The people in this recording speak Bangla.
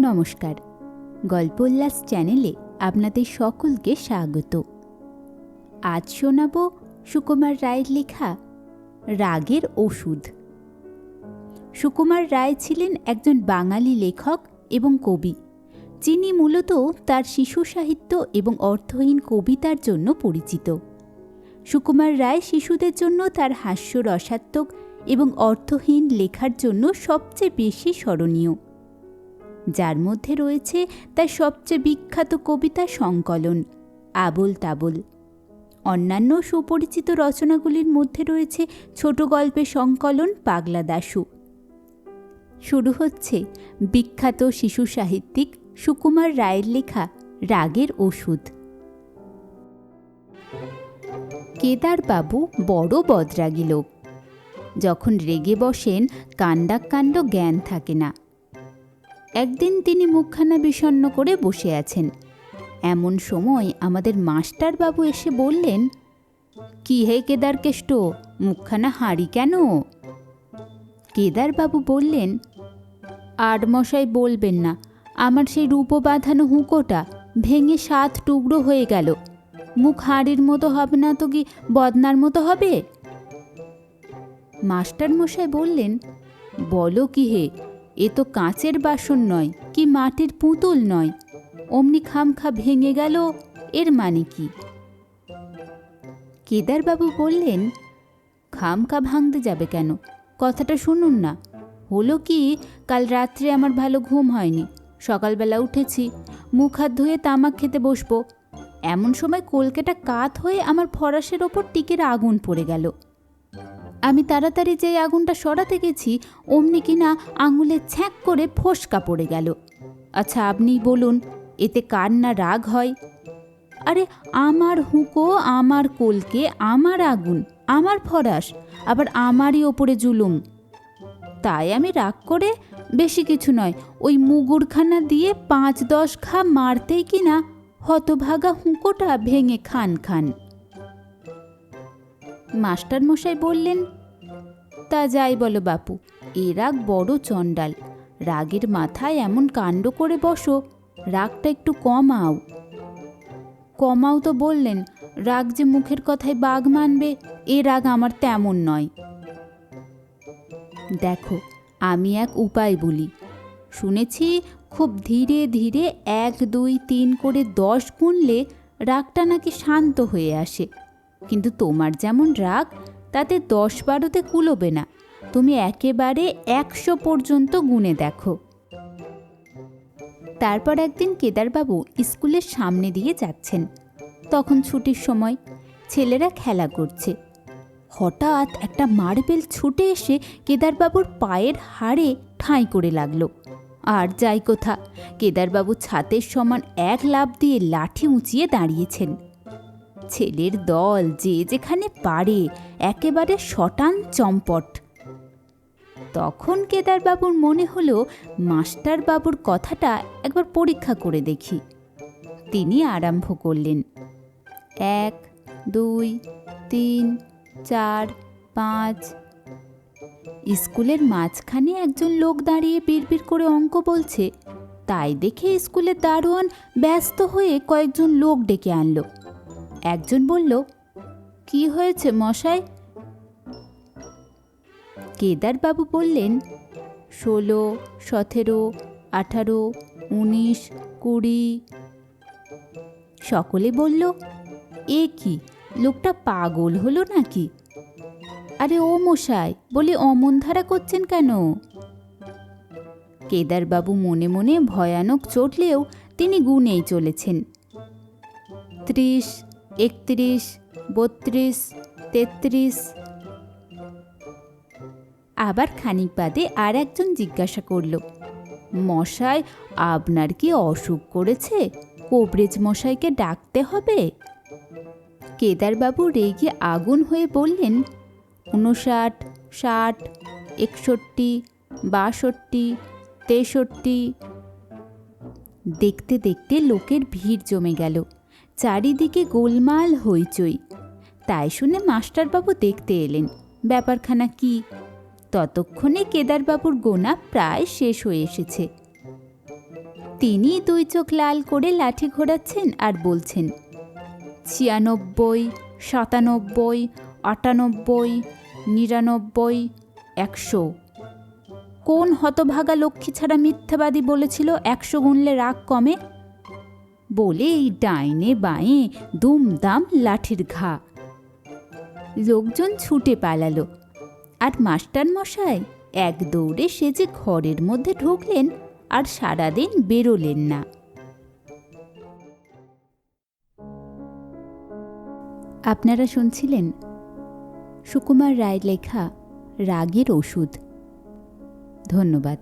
নমস্কার। গল্প উল্লাস চ্যানেলে আপনাদের সকলকে স্বাগত। আজ শোনাব সুকুমার রায়ের লেখা, রাগের ওষুধ। সুকুমার রায় ছিলেন একজন বাঙালি লেখক এবং কবি। যিনি মূলত তার শিশু সাহিত্য এবং অর্থহীন কবিতার জন্য পরিচিত। সুকুমার রায় শিশুদের জন্য তার হাস্য রসাত্মক এবং অর্থহীন লেখার জন্য সবচেয়ে বেশি স্মরণীয়। যার মধ্যে রয়েছে তার সবচেয়ে বিখ্যাত কবিতা সংকলন, আবল তাবল। অন্যান্য সুপরিচিত রচনাগুলির মধ্যে রয়েছে ছোট গল্পের সংকলন পাগলা দাশু। শুরু হচ্ছে বিখ্যাত শিশু সাহিত্যিক সুকুমার রায়ের লেখা রাগের ওষুধ। কেদারবাবু বড় বদরাগী লোক। যখন রেগে বসেন, কাণ্ডাকাণ্ড জ্ঞান থাকে না। একদিন তিনি মুখখানা বিষণ্ণ করে বসে আছেন। এমন সময় আমাদের মাস্টার বাবু এসে বললেন, কি হে কেদারকেষ্ট মুখখানা হাঁড়ি কেন? কেদারবাবু বললেন আর মশাই বলবেন না, আমার সেই রূপো বাঁধানো হুঁকোটা ভেঙে সাত টুকরো হয়ে গেল। মুখ হাঁড়ির মতো হবে না তো কি বদনার মতো হবে? মাস্টার মশাই বললেন, বলো কি হে এ তো কাঁচের বাসন নয় কি মাটির পুতুল নয়। অমনি খামখা ভেঙে গেল, এর মানে কি? কেদারবাবু বললেন, খামখা ভাঙতে যাবে কেন? কথাটা শুনুন না। হলো কি, কাল রাত্রে আমার ভালো ঘুম হয়নি। সকালবেলা উঠেছি, মুখ হাত ধুয়ে তামাক খেতে বসবো। এমন সময় কলকেটা কাত হয়ে আমার ফরাসের ওপর টিকের আগুন পড়ে গেল। আমি তাড়াতাড়ি যে আগুনটা সরাতে গেছি, অমনি কিনা আঙুলে ছ্যাঁক করে ফোসকা পড়ে গেল। আচ্ছা আপনি বলুন, এতে কার না রাগ হয়? আরে, আমার হুঁকো, আমার কোলকে, আমার আগুন, আমার ফরাস, আবার আমারই ওপরে জুলুম। তাই আমি রাগ করে বেশি কিছু নয়, ওই মুগুরখানা দিয়ে পাঁচ দশ খা মারতেই কিনা হতভাগা হুঁকোটা ভেঙে খান খান। মাস্টার মশাই বললেন, তা যাই বলো বাপু, এ রাগ বড় চণ্ডাল। রাগের মাথায় এমন কাণ্ড করে বসো, রাগটা একটু কমাও। কমাও তো বললেন, রাগ যে মুখের কথায় বাঘ মানবে, এ রাগ আমার তেমন নয়। দেখো, আমি এক উপায় বলি। শুনেছি খুব ধীরে ধীরে এক, দুই, তিন করে দশ গুনলে রাগটা নাকি শান্ত হয়ে আসে। কিন্তু তোমার যেমন রাগ, তাতে দশ বারোতে কুলোবে না। তুমি একেবারে একশো পর্যন্ত গুনে দেখো। তারপর একদিন কেদারবাবু স্কুলের সামনে দিয়ে যাচ্ছেন। তখন ছুটির সময় ছেলেরা খেলা করছে। হঠাৎ একটা মার্বেল ছুটে এসে কেদারবাবুর পায়ের হাড়ে ঠাঁই করে লাগল। আর যাই কোথা, কেদারবাবু ছাতের সমান এক লাফ দিয়ে লাঠি উঁচিয়ে দাঁড়িয়েছেন। ছেলের দল যে যেখানে পারে, একেবারে শটান চম্পট। তখন কেদারবাবুর মনে হলো মাস্টারবাবুর কথাটা একবার পরীক্ষা করে দেখি। তিনি আরম্ভ করলেন, এক, দুই, তিন, চার, পাঁচ। স্কুলের মাঝখানে একজন লোক দাঁড়িয়ে বিড়বিড় করে অঙ্ক বলছে, তাই দেখে স্কুলের দারোয়ান ব্যস্ত হয়ে কয়েকজন লোক ডেকে আনলো। একজন বলল, কি হয়েছে মশাই? কেদারবাবু বললেন, ষোলো, সতেরো, আঠারো, উনিশ, কুড়ি। সকলে বলল, এ কি, লোকটা পাগল হলো নাকি? আরে ও মশাই, বলি অমন ধারা করছেন কেন? কেদারবাবু মনে মনে ভয়ানক চটলেও তিনি গুনেই চলেছেন। ত্রিশ একত্রিশ, বত্রিশ, তেত্রিশ। আবার খানিক বাদে আর একজন জিজ্ঞাসা করল, মশাই, আপনার কি অসুখ করেছে? কোবরেজ মশাইকে ডাকতে হবে? কেদারবাবু রেগে আগুন হয়ে বললেন উনষাট ষাট, একষট্টি, বাষট্টি, তেষট্টি। দেখতে দেখতে লোকের ভিড় জমে গেল। চারিদিকে গোলমাল হইচই। তাই শুনে মাস্টারবাবু দেখতে এলেন। ব্যাপারখানা কি? ততক্ষণে কেদারবাবুর গোনা প্রায় শেষ হয়ে এসেছে। তিনি দুই চোখ লাল করে লাঠি ঘোরাচ্ছেন আর বলছেন, ছিয়ানব্বই, সাতানব্বই, আটানব্বই, নিরানব্বই, একশো। কোন হতভাগা লক্ষ্মী ছাড়া মিথ্যাবাদী বলেছিল একশো গুনলে রাগ কমে? বলে এই ডাইনে বাঁয়ে দুমদাম লাঠির ঘা। লোকজন ছুটে পালালো। আর মাস্টার মশাই এক দৌড়ে সে যে ঘরের মধ্যে ঢুকলেন আর সারাদিন বেরোলেন না। আপনারা শুনছিলেন সুকুমার রায় লেখা রাগের ওষুধ। ধন্যবাদ।